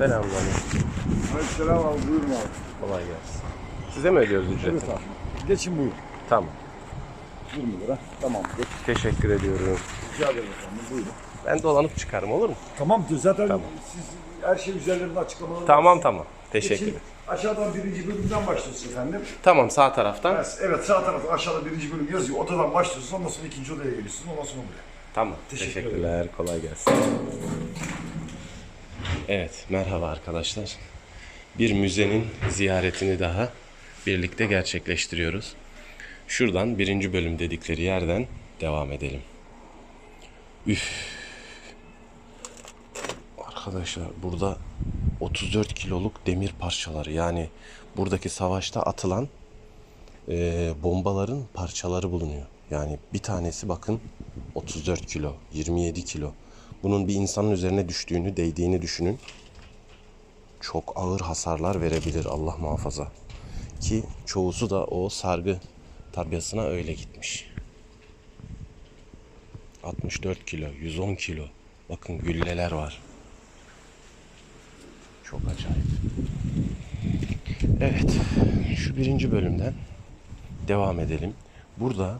Selamünaleyküm. Aleykümselam abi buyurun abi. Kolay gelsin. Size mi ödüyoruz ücreti? Evet abi. Geçin buyurun. Tamam. 20 lira. Tamam. Geç. Teşekkür ediyorum. Rica ederim efendim buyurun. Ben dolanıp çıkarım olur mu? Tamam zaten siz her şey üzerlerinde açıklamalar Tamam tamam. Teşekkür Aşağıdan birinci bölümden başlıyorsunuz efendim. Tamam sağ taraftan. Evet, sağ tarafta aşağıda birinci bölüm yazıyor. Odadan başlıyorsunuz ondan sonra ikinci odaya geliyorsunuz. Ondan sonra buraya. Tamam. Teşekkür Teşekkürler. Kolay gelsin. Evet, merhaba arkadaşlar. Bir müzenin ziyaretini daha birlikte gerçekleştiriyoruz. Şuradan birinci bölüm dedikleri yerden devam edelim. Üf. Arkadaşlar burada 34 kiloluk demir parçaları yani buradaki savaşta atılan e, bombaların parçaları bulunuyor. Yani bir tanesi bakın 34 kilo, 27 kilo. Bunun bir insanın üzerine düştüğünü, değdiğini düşünün. Çok ağır hasarlar verebilir Allah muhafaza. Ki çoğusu da o sargı tabyasına öyle gitmiş. 64 kilo, 110 kilo. Bakın gülleler var. Çok acayip. Evet, şu birinci bölümden devam edelim. Burada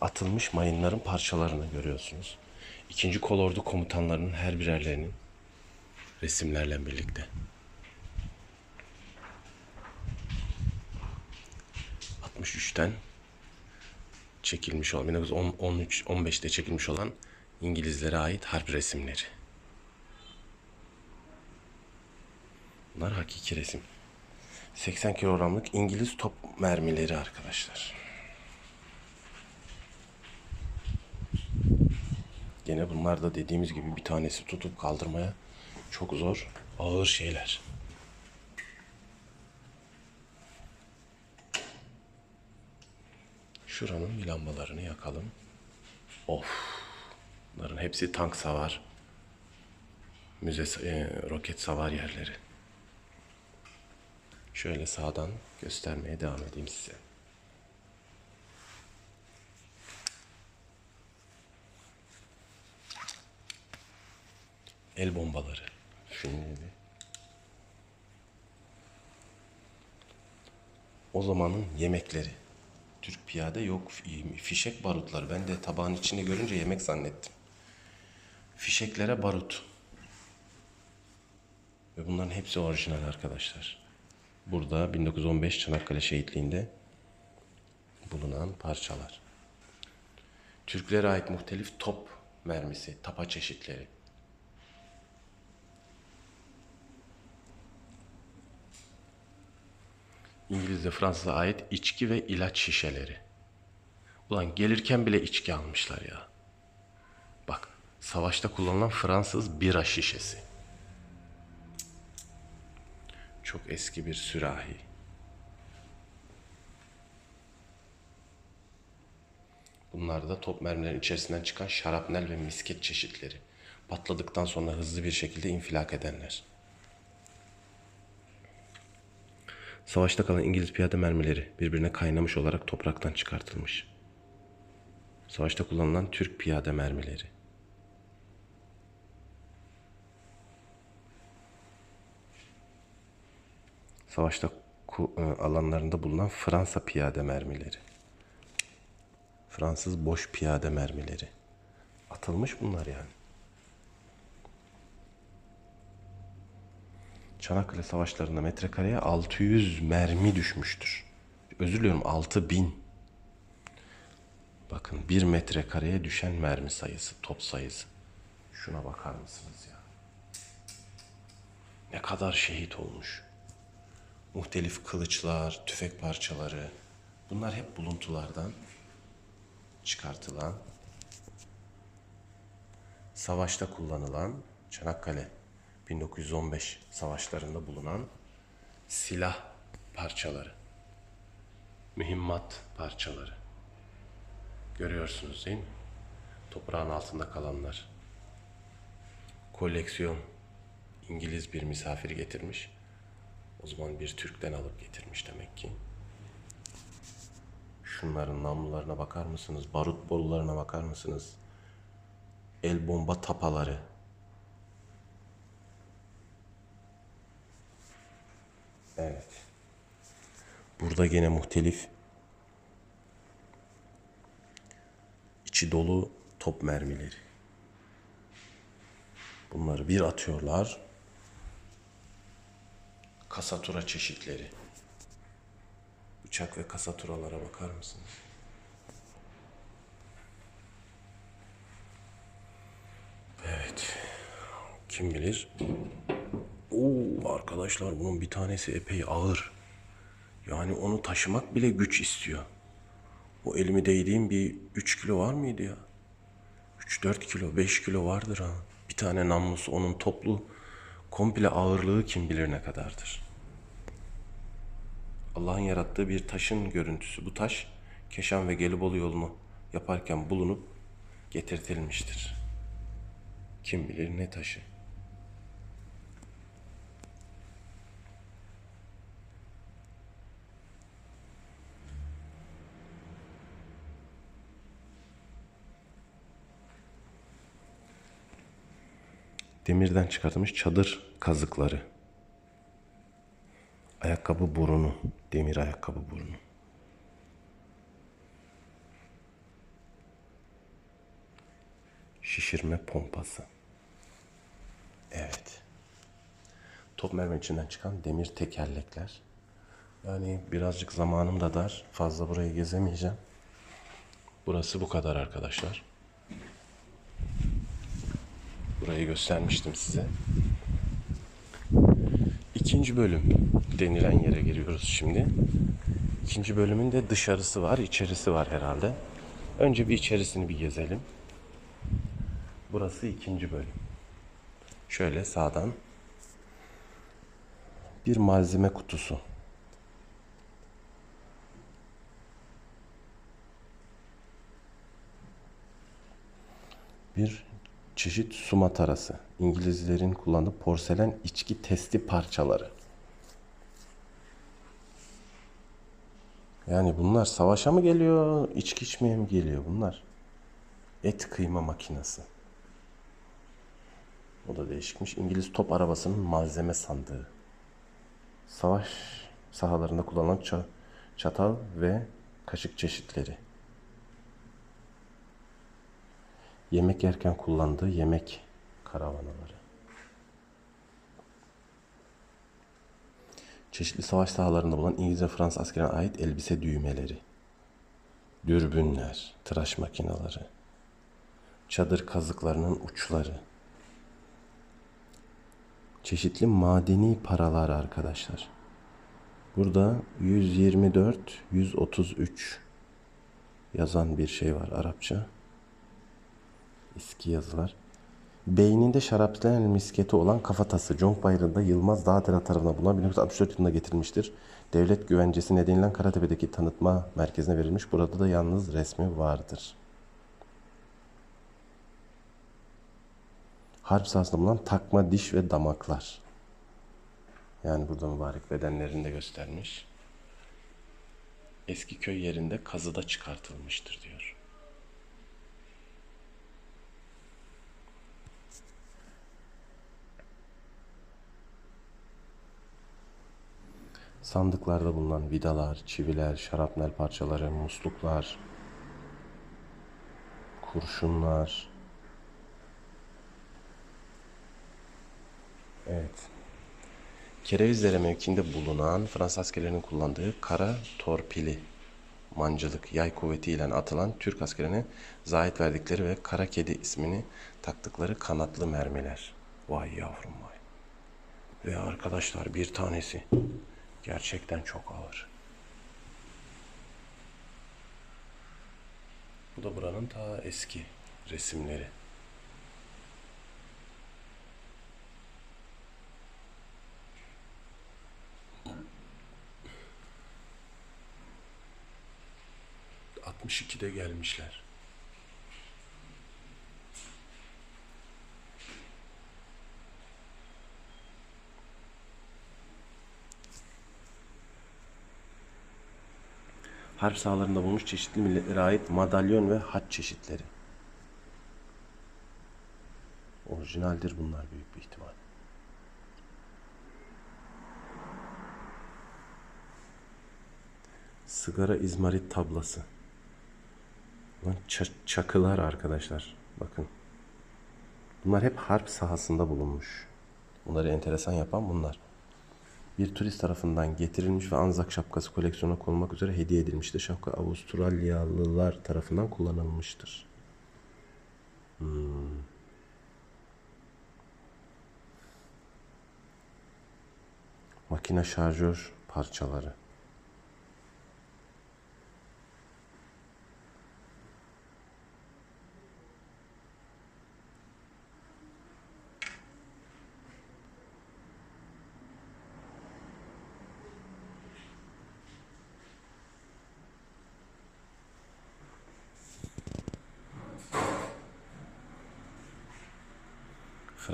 atılmış mayınların parçalarını görüyorsunuz. İkinci kolordu komutanlarının her birerlerinin resimlerle birlikte. 63'ten çekilmiş olan 1913 15'te çekilmiş olan İngilizlere ait harp resimleri. Bunlar hakiki resim. 80 kilogramlık İngiliz top mermileri arkadaşlar. Gene bunlar da dediğimiz gibi bir tanesi tutup kaldırmaya çok zor, ağır şeyler. Şuranın bir lambalarını yakalım. Of. Bunların hepsi tank savar. Müze e, roket savar yerleri. Şöyle sağdan göstermeye devam edeyim size. El bombaları. Şunun gibi. O zamanın yemekleri. Türk piyade yok. Fişek barutları. Ben de tabağın içini görünce yemek zannettim. Fişeklere barut. Ve bunların hepsi orijinal arkadaşlar. Burada 1915 Çanakkale şehitliğinde bulunan parçalar. Türklere ait muhtelif top mermisi, tapa çeşitleri. İngiliz ve Fransız'a ait içki ve ilaç şişeleri. Ulan gelirken bile içki almışlar ya. Bak, savaşta kullanılan Fransız bira şişesi. Çok eski bir sürahi. Bunlar da top mermilerin içerisinden çıkan şarapnel ve misket çeşitleri. Patladıktan sonra hızlı bir şekilde infilak edenler. Savaşta kalan İngiliz piyade mermileri birbirine kaynamış olarak topraktan çıkartılmış. Savaşta kullanılan Türk piyade mermileri. Savaşta e, alanlarında bulunan Fransa piyade mermileri. Fransız boş piyade mermileri. Atılmış bunlar yani. Çanakkale savaşlarında metrekareye 600 mermi düşmüştür. Özür diliyorum 6000. Bakın bir metrekareye düşen mermi sayısı, top sayısı. Şuna bakar mısınız ya? Ne kadar şehit olmuş. Muhtelif kılıçlar, tüfek parçaları. Bunlar hep buluntulardan çıkartılan, savaşta kullanılan Çanakkale 1915 savaşlarında bulunan silah parçaları, mühimmat parçaları. Görüyorsunuz değil mi? Toprağın altında kalanlar. Koleksiyon İngiliz bir misafir getirmiş. O zaman bir Türk'ten alıp getirmiş demek ki. Şunların namlularına bakar mısınız? Barut borularına bakar mısınız? El bomba tapaları. Evet. Burada gene muhtelif içi dolu top mermileri. Bunları bir atıyorlar. Kasatura çeşitleri. Bıçak ve kasaturalara bakar mısınız? Evet. Kim bilir? Oo arkadaşlar bunun bir tanesi epey ağır. Yani onu taşımak bile güç istiyor. O elimi değdiğim bir 3 kilo var mıydı ya? 3-4 kilo, 5 kilo vardır ha. Bir tane namlusu onun toplu komple ağırlığı kim bilir ne kadardır. Allah'ın yarattığı bir taşın görüntüsü. Bu taş Keşan ve Gelibolu yolunu yaparken bulunup getirtilmiştir. Kim bilir ne taşı. Demirden çıkartılmış çadır kazıkları. Ayakkabı burunu. Demir ayakkabı burunu. Şişirme pompası. Evet. Top mermi içinden çıkan demir tekerlekler. Yani birazcık zamanım da dar. Fazla burayı gezemeyeceğim. Burası bu kadar arkadaşlar. Burayı göstermiştim size. İkinci bölüm denilen yere giriyoruz şimdi. İkinci bölümün de dışarısı var, içerisi var herhalde. Önce bir içerisini bir gezelim. Burası ikinci bölüm. Şöyle sağdan bir malzeme kutusu. Bir çeşit su matarası. İngilizlerin kullandığı porselen içki testi parçaları. Yani bunlar savaşa mı geliyor, içki içmeye mi geliyor bunlar? Et kıyma makinesi. O da değişikmiş. İngiliz top arabasının malzeme sandığı. Savaş sahalarında kullanılan ça- çatal ve kaşık çeşitleri. Yemek yerken kullandığı yemek karavanaları. Çeşitli savaş sahalarında bulunan İngiliz ve Fransız askerine ait elbise düğmeleri. Dürbünler, tıraş makineleri. Çadır kazıklarının uçları. Çeşitli madeni paralar arkadaşlar. Burada 124, 133 yazan bir şey var Arapça. Eski yazılar. Beyninde şarapnel misketi olan kafatası Conk Bayırı'nda Yılmaz Dağdere tarafından bulunan 1964 yılında getirilmiştir. Devlet güvencesi nedeniyle Karatepe'deki tanıtma merkezine verilmiş. Burada da yalnız resmi vardır. Harp sahasında bulunan takma diş ve damaklar. Yani burada mübarek bedenlerini de göstermiş. Eski köy yerinde kazıda çıkartılmıştır diyor. Sandıklarda bulunan vidalar, çiviler, şarapnel parçaları, musluklar, kurşunlar. Evet. Kerevizlere mevkinde bulunan Fransız askerlerinin kullandığı kara torpili mancılık yay kuvvetiyle atılan Türk askerine zahit verdikleri ve kara kedi ismini taktıkları kanatlı mermiler. Vay yavrum vay. Ve arkadaşlar bir tanesi gerçekten çok ağır. Bu da buranın ta eski resimleri. ...62'de gelmişler. Harp sahalarında bulmuş çeşitli milletlere ait madalyon ve haç çeşitleri. Orijinaldir bunlar büyük bir ihtimal. Sigara izmarit tablası. Lan ça- çakılar arkadaşlar. Bakın. Bunlar hep harp sahasında bulunmuş. Bunları enteresan yapan bunlar. Bir turist tarafından getirilmiş ve Anzak şapkası koleksiyona konulmak üzere hediye edilmiştir. Şapka Avustralyalılar tarafından kullanılmıştır. Hmm. Makine şarjör parçaları.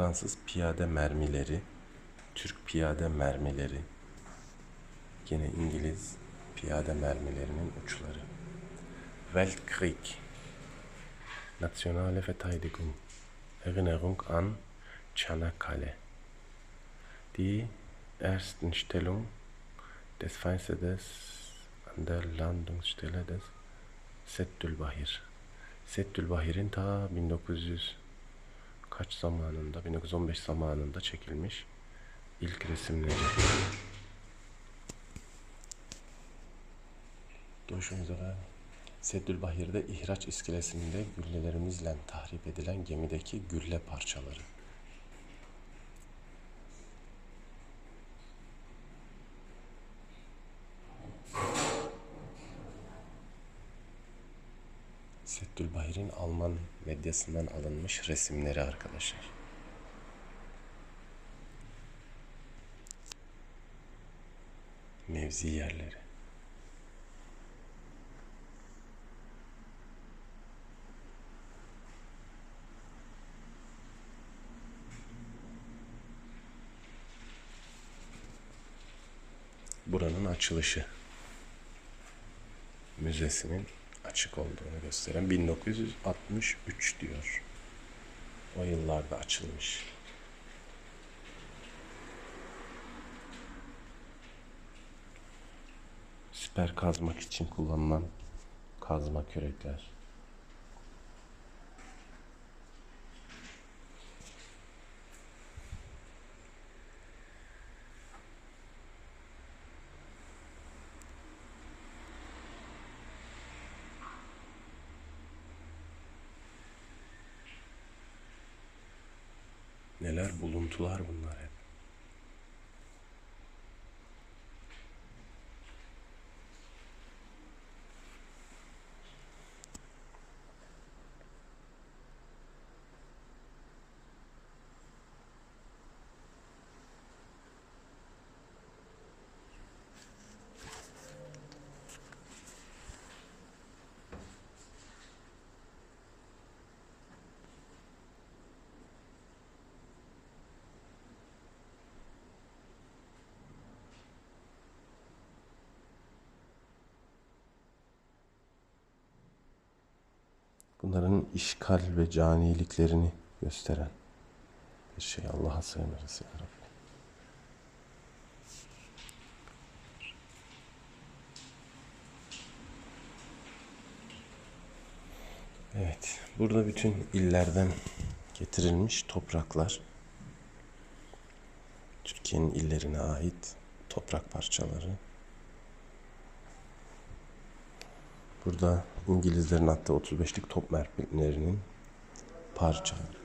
Fransız piyade mermileri, Türk piyade mermileri, gene İngiliz piyade mermilerinin uçları. Weltkrieg, Nationale Verteidigung, Erinnerung an Çanakkale. Die Erstenstellung des Feindes an der Landungsstelle des Settülbahir. Settülbahir'in ta 1900 kaç zamanında 1915 zamanında çekilmiş ilk resimleri. Görüşmek üzere. Seddülbahir'de ihraç iskelesinde güllelerimizle tahrip edilen gemideki gülle parçaları. Seddülbahir'in Alman medyasından alınmış resimleri arkadaşlar. Mevzi yerleri. Buranın açılışı. Müzesinin açık olduğunu gösteren 1963 diyor. O yıllarda açılmış. Siper kazmak için kullanılan kazma kürekler. Neler buluntular bunlar hep. Bunların işgal ve caniliklerini gösteren bir şey. Allah'a sığınırız ya Rabbi. Evet, burada bütün illerden getirilmiş topraklar. Türkiye'nin illerine ait toprak parçaları. Burada İngilizlerin attığı 35'lik top mermilerinin parçaları.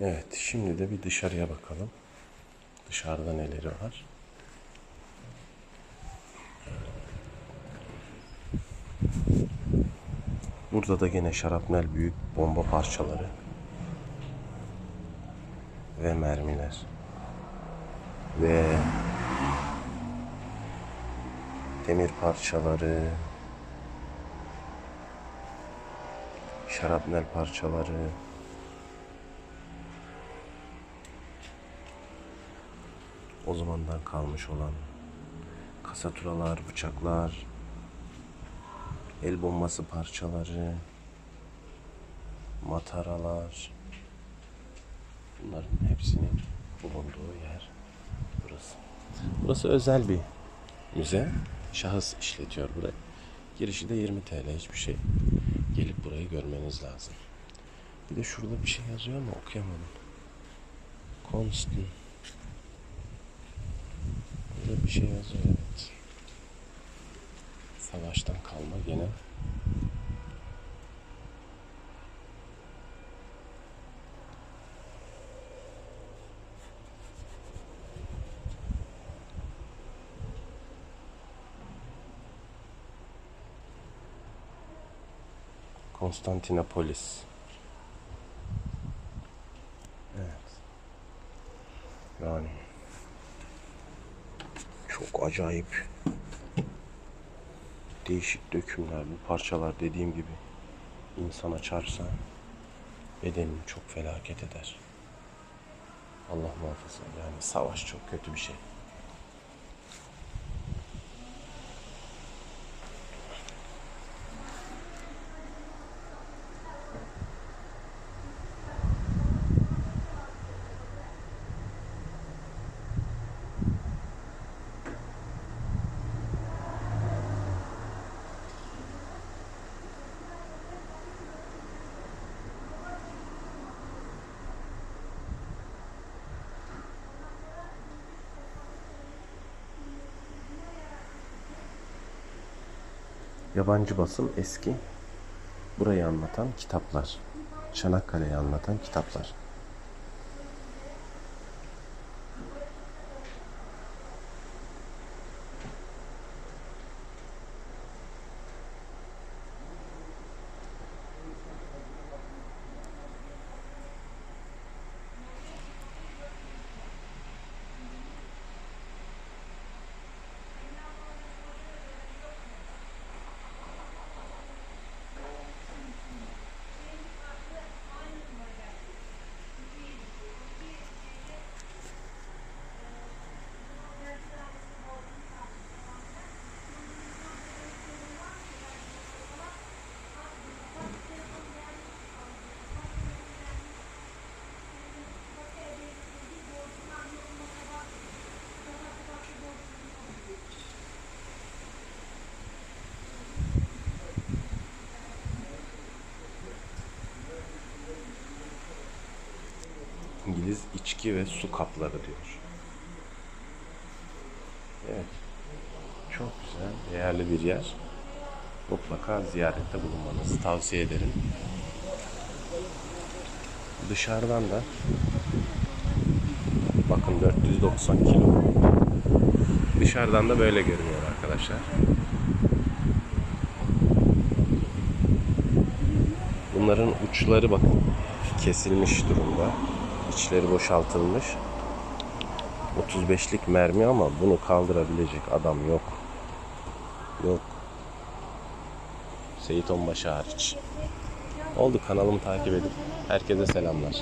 Evet, şimdi de bir dışarıya bakalım. Dışarıda neleri var? Burada da gene şarapnel büyük bomba parçaları ve mermiler ve demir parçaları şarapnel parçaları O zamandan kalmış olan kasaturalar, bıçaklar, el bombası parçaları, mataralar. Bunların hepsinin bulunduğu yer burası. Burası özel bir müze. Şahıs işletiyor burayı. Girişi de 20 TL hiçbir şey. Gelip burayı görmeniz lazım. Bir de şurada bir şey yazıyor ama okuyamadım. Constant. Burada bir şey yazıyor evet. Savaştan kalma gene. Konstantinopolis. Evet. Yani çok acayip değişik dökümler bu parçalar dediğim gibi insana çarpsa bedenini çok felaket eder. Allah muhafaza yani savaş çok kötü bir şey. Yabancı basım eski burayı anlatan kitaplar. Çanakkale'yi anlatan kitaplar. İngiliz içki ve su kapları diyor. Evet. Çok güzel, değerli bir yer. Mutlaka ziyarette bulunmanızı tavsiye ederim. Dışarıdan da bakın 490 kilo. Dışarıdan da böyle görünüyor arkadaşlar. Bunların uçları bakın kesilmiş durumda. İçleri boşaltılmış. 35'lik mermi ama bunu kaldırabilecek adam yok. Yok. Seyit Onbaşı hariç. Oldu kanalımı takip edin. Herkese selamlar.